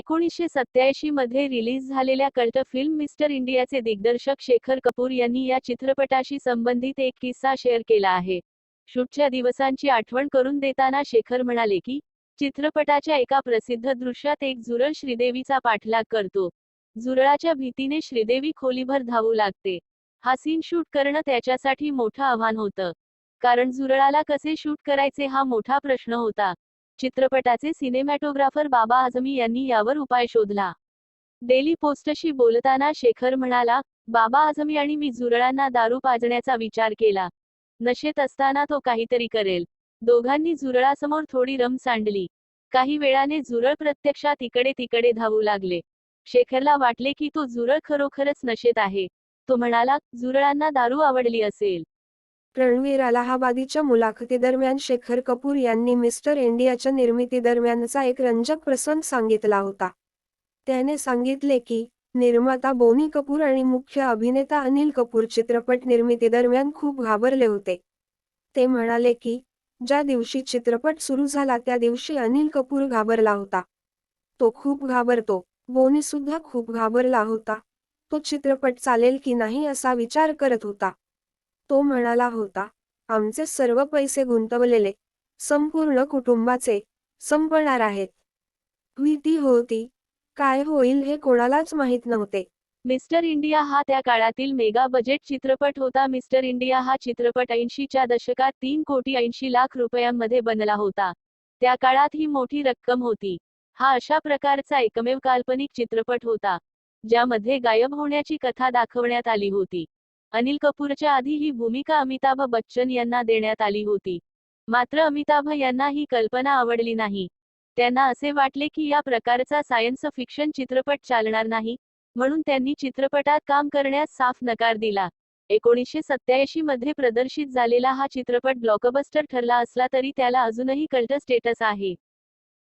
एकोणीसशे सत्याऐंशी मध्ये रिलीज झालेल्या कल्ट फिल्म मिस्टर इंडियाचे दिग्दर्शक शेखर कपूर यांनी या चित्रपटाशी संबंधित एक किस्सा शेअर केला आहे. शूटच्या दिवसांची आठवण करून देताना शेखर म्हणाले की चित्रपटाच्या एका प्रसिद्ध दृश्यात एक झुरळ श्रीदेवीचा पाठलाग करतो. झुरळाच्या भीतीने श्रीदेवी खोलीभर धावू लागते. हा सीन शूट करणं त्याच्यासाठी मोठं आव्हान होतं. कारण झुरळाला कसे शूट करायचे हा मोठा प्रश्न होता. चित्रपटाचे सिनेमॅटोग्राफर बाबा आझमी यांनी यावर उपाय शोधला. डेली पोस्टशी बोलताना शेखर म्हणाला बाबा आझमी आणि मी झुरळांना दारू पाजण्याचा विचार केला. नशेत असताना तो काहीतरी करेल. दोघांनी झुरळासमोर थोडी रम सांडली. काही वेळाने झुरळ प्रत्यक्षात इकडे तिकडे धावू लागले. शेखरला वाटले की तो झुरळ खरोखरच नशेत आहे. तो म्हणाला झुरळांना दारू आवडली असेल. रणवीर अलाहाबादीच्या मुलाखतीदरम्यान शेखर कपूर यांनी मिस्टर इंडियाच्या निर्मितीदरम्यानचा एक रंजक प्रसंग सांगितला होता. त्याने सांगितले की निर्माता बोनी कपूर आणि मुख्य अभिनेता अनिल कपूर चित्रपट निर्मितीदरम्यान खूप घाबरले होते. ते म्हणाले की ज्या दिवशी चित्रपट सुरू झाला त्या दिवशी अनिल कपूर घाबरला होता. तो खूप घाबरतो. बोनी सुद्धा खूप घाबरला होता. तो चित्रपट चालेल की नाही असा विचार करत होता. तो म्हणाला होता आमचे सर्व पैसे गुंतवलेले संपूर्ण कुटुंबाचे संपणार आहेत. भीती होती. काय होईल हे कोणालाच माहीत नव्हते. मिस्टर इंडिया हा त्या काळातील मेगा बजेट चित्रपट होता. मिस्टर इंडिया हा चित्रपट ऐंशीच्या दशकात तीन कोटी ऐंशी लाख रुपयांमध्ये बनला होता. त्या काळात ही मोठी रक्कम होती. हा अशा प्रकारचा एकमेव काल्पनिक चित्रपट होता ज्यामध्ये गायब होण्याची कथा दाखवण्यात आली होती. अनिल कपूरच्या आधी ही भूमिका अमिताभ बच्चन यांना देण्यात आली होती. मात्र अमिताभ यांना ही कल्पना आवडली नाही. त्यांना असे वाटले की या प्रकारचा सायन्स फिक्शन चित्रपट चालणार नाही म्हणून त्यांनी चित्रपटात काम करण्यास साफ नकार दिला. एकोणीसशे सत्याऐंशी मध्ये प्रदर्शित झालेला हा चित्रपट ब्लॉकबस्टर ठरला असला तरी त्याला अजूनही कल्ट स्टेटस आहे.